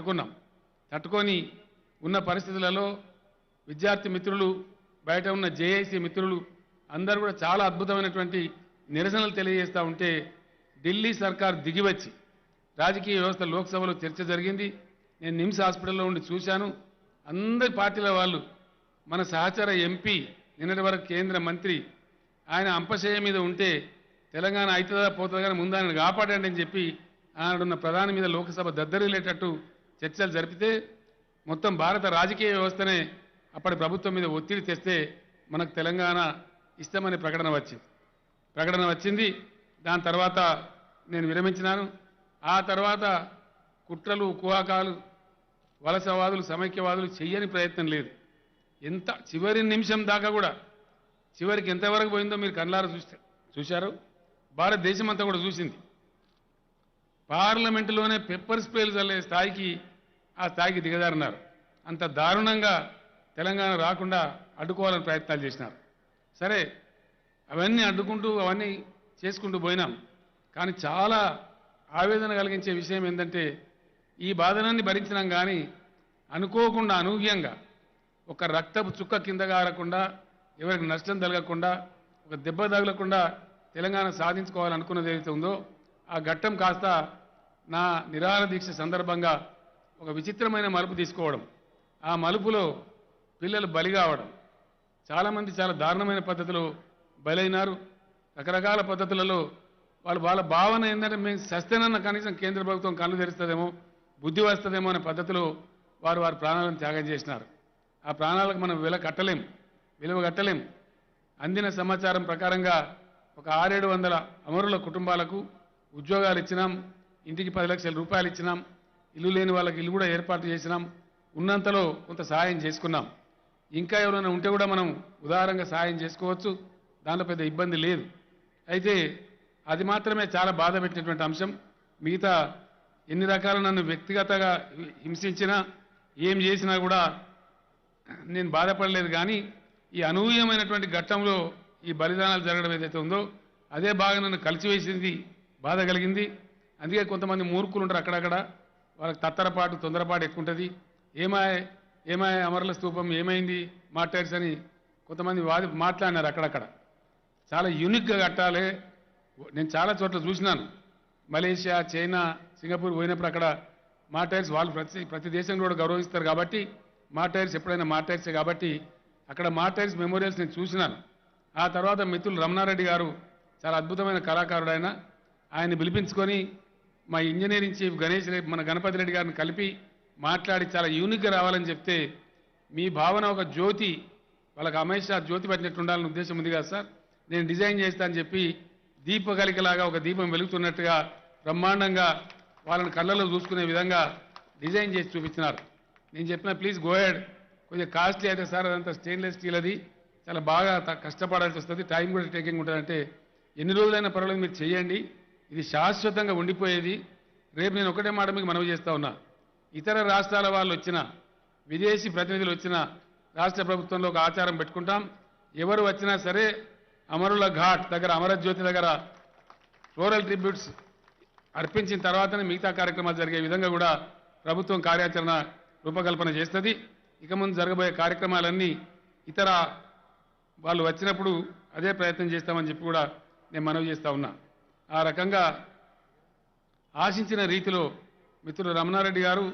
తట్టుకున్నాం. తట్టుకొని ఉన్న పరిస్థితులలో విద్యార్థి మిత్రులు బయట ఉన్న జేఏసీ మిత్రులు అందరూ కూడా చాలా అద్భుతమైనటువంటి నిరసనలు తెలియజేస్తూ ఉంటే ఢిల్లీ సర్కార్ దిగివచ్చి రాజకీయ వ్యవస్థ లోక్సభలో చర్చ జరిగింది. నేను నిమ్స్ హాస్పిటల్లో ఉండి చూశాను. అందరి పార్టీల వాళ్ళు మన సహచర ఎంపీ నిన్నటి వరకు కేంద్ర మంత్రి ఆయన అంపశయ మీద ఉంటే తెలంగాణ అవుతుందా పోతుందా కానీ ముందు ఆయన కాపాడండి అని చెప్పి ఆనాడున్న ప్రధాని మీద లోక్సభ దద్దరిల్లేటట్టు చర్చలు జరిపితే మొత్తం భారత రాజకీయ వ్యవస్థనే అప్పటి ప్రభుత్వం మీద ఒత్తిడి తెస్తే మనకు తెలంగాణ ఇష్టమనే ప్రకటన వచ్చింది. ప్రకటన వచ్చింది. దాని తర్వాత నేను విరమించినాను. ఆ తర్వాత కుట్రలు కుహాకాలు వలసవాదులు సమైక్యవాదులు చెయ్యని ప్రయత్నం లేదు. ఎంత చివరి నిమిషం దాకా కూడా చివరికి ఎంతవరకు పోయిందో మీరు కళ్ళారా చూస్తే చూశారు? భారతదేశం అంతా కూడా చూసింది. పార్లమెంటులోనే పెప్పర్ స్ప్రేలు చల్లే స్థాయికి ఆ స్థాయికి దిగజారన్నారు అంత దారుణంగా తెలంగాణ రాకుండా అడ్డుకోవాలని ప్రయత్నాలు చేసినారు. సరే అవన్నీ అడ్డుకుంటూ అవన్నీ చేసుకుంటూ పోయినాం. కానీ చాలా ఆవేదన కలిగించే విషయం ఏంటంటే ఈ బాధనాన్ని భరించినాం కానీ అనుకోకుండా అనూహ్యంగా ఒక రక్తపు చుక్క కింద కారకుండా ఎవరికి నష్టం తగలకుండా ఒక దెబ్బ తగలకుండా తెలంగాణ సాధించుకోవాలనుకున్నది ఏదైతే ఉందో ఆ ఘట్టం కాస్త నా నిరాహార దీక్ష సందర్భంగా ఒక విచిత్రమైన మలుపు తీసుకోవడం ఆ మలుపులో పిల్లలు బలి కావడం. చాలామంది చాలా దారుణమైన పద్ధతిలో బలైనారు. రకరకాల పద్ధతులలో వాళ్ళు వాళ్ళ భావన ఏంటంటే మేము సస్తేనన్న కనీసం కేంద్ర ప్రభుత్వం కళ్ళు తెరుస్తుందేమో బుద్ధి వస్తుందేమో అనే పద్ధతిలో వారు వారి ప్రాణాలను త్యాగం చేసినారు. ఆ ప్రాణాలకు మనం విల కట్టలేం విలువ కట్టలేం. అందిన సమాచారం ప్రకారంగా ఒక ఆరేడు వందల అమరుల కుటుంబాలకు ఉద్యోగాలు ఇచ్చినాం ఇంటికి పది లక్షల రూపాయలు ఇచ్చినాం. ఇల్లు లేని వాళ్ళకి ఇల్లు కూడా ఏర్పాటు చేసినాం. ఉన్నంతలో కొంత సహాయం చేసుకున్నాం. ఇంకా ఎవరైనా ఉంటే కూడా మనం ఉదారంగా సహాయం చేసుకోవచ్చు. దాంట్లో పెద్ద ఇబ్బంది లేదు. అయితే అది మాత్రమే చాలా బాధ పెట్టినటువంటి అంశం. మిగతా ఎన్ని రకాల నన్ను వ్యక్తిగతంగా హింసించినా ఏం చేసినా కూడా నేను బాధపడలేదు. కానీ ఈ అనూహ్యమైనటువంటి ఘట్టంలో ఈ బలిదానాలు జరగడం ఏదైతే ఉందో అదే బాగా నన్ను కలిసివేసింది బాధ కలిగింది. అందుకే కొంతమంది మూర్ఖులు ఉంటారు అక్కడక్కడ. వాళ్ళకి తత్తరపాటు తొందరపాటు ఎక్కువ ఉంటుంది ఏమాయ ఏమాయ అమరుల స్తూపం ఏమైంది? మాట్లాడ్స్ అని కొంతమంది వాది మాట్లాడినారు అక్కడక్కడ. చాలా యూనిక్గా కట్టాలి. నేను చాలా చోట్ల చూసినాను. మలేషియా చైనా సింగపూర్ పోయినప్పుడు అక్కడ మా టైర్స్ వాళ్ళు ప్రతి ప్రతి దేశం కూడా గౌరవిస్తారు కాబట్టి మా టైర్స్ ఎప్పుడైనా మా టైర్సే కాబట్టి అక్కడ మా టైర్స్ మెమోరియల్స్ నేను చూసినాను. ఆ తర్వాత మిత్రులు రమణారెడ్డి గారు చాలా అద్భుతమైన కళాకారుడు ఆయన. ఆయన్ని పిలిపించుకొని మా ఇంజనీరింగ్ చీఫ్ గణేష్ రెడ్డి మన గణపతి రెడ్డి గారిని కలిపి మాట్లాడి చాలా యూనిక్గా రావాలని చెప్తే మీ భావన ఒక జ్యోతి వాళ్ళకి అమేష్ జ్యోతి పట్టినట్టు ఉండాలని ఉద్దేశం ఉంది కదా సార్. నేను డిజైన్ చేస్తానని చెప్పి దీపకలికలాగా ఒక దీపం వెలుగుతున్నట్టుగా బ్రహ్మాండంగా వాళ్ళని కళ్ళలో చూసుకునే విధంగా డిజైన్ చేసి చూపించినారు. నేను చెప్పిన ప్లీజ్ గోయడ్ కొంచెం కాస్ట్లీ అయితే సార్ అదంతా స్టెయిన్లెస్ స్టీల్ అది. చాలా బాగా కష్టపడాల్సి వస్తుంది. టైం కూడా టేకింగ్ ఉంటుందంటే ఎన్ని రోజులైనా పర్వాలేదు మీరు చేయండి. ఇది శాశ్వతంగా ఉండిపోయేది. రేపు నేను ఒకటే మాట మీకు మనవి చేస్తా ఉన్నా. ఇతర రాష్ట్రాల వాళ్ళు వచ్చిన విదేశీ ప్రతినిధులు వచ్చిన రాష్ట్ర ప్రభుత్వంలో ఒక ఆచారం పెట్టుకుంటాం. ఎవరు వచ్చినా సరే అమరుల ఘాట్ దగ్గర అమరజ్యోతి దగ్గర ఫ్లోరల్ ట్రిబ్యూట్స్ అర్పించిన తర్వాతనే మిగతా కార్యక్రమాలు జరిగే విధంగా కూడా ప్రభుత్వం కార్యాచరణ రూపకల్పన చేస్తుంది. ఇక ముందు జరగబోయే కార్యక్రమాలన్నీ ఇతర వాళ్ళు వచ్చినప్పుడు అదే ప్రయత్నం చేస్తామని చెప్పి కూడా నేను మనవి చేస్తా ఉన్నా. ఆ రకంగా ఆశించిన రీతిలో మిత్రుడు రమణారెడ్డి గారు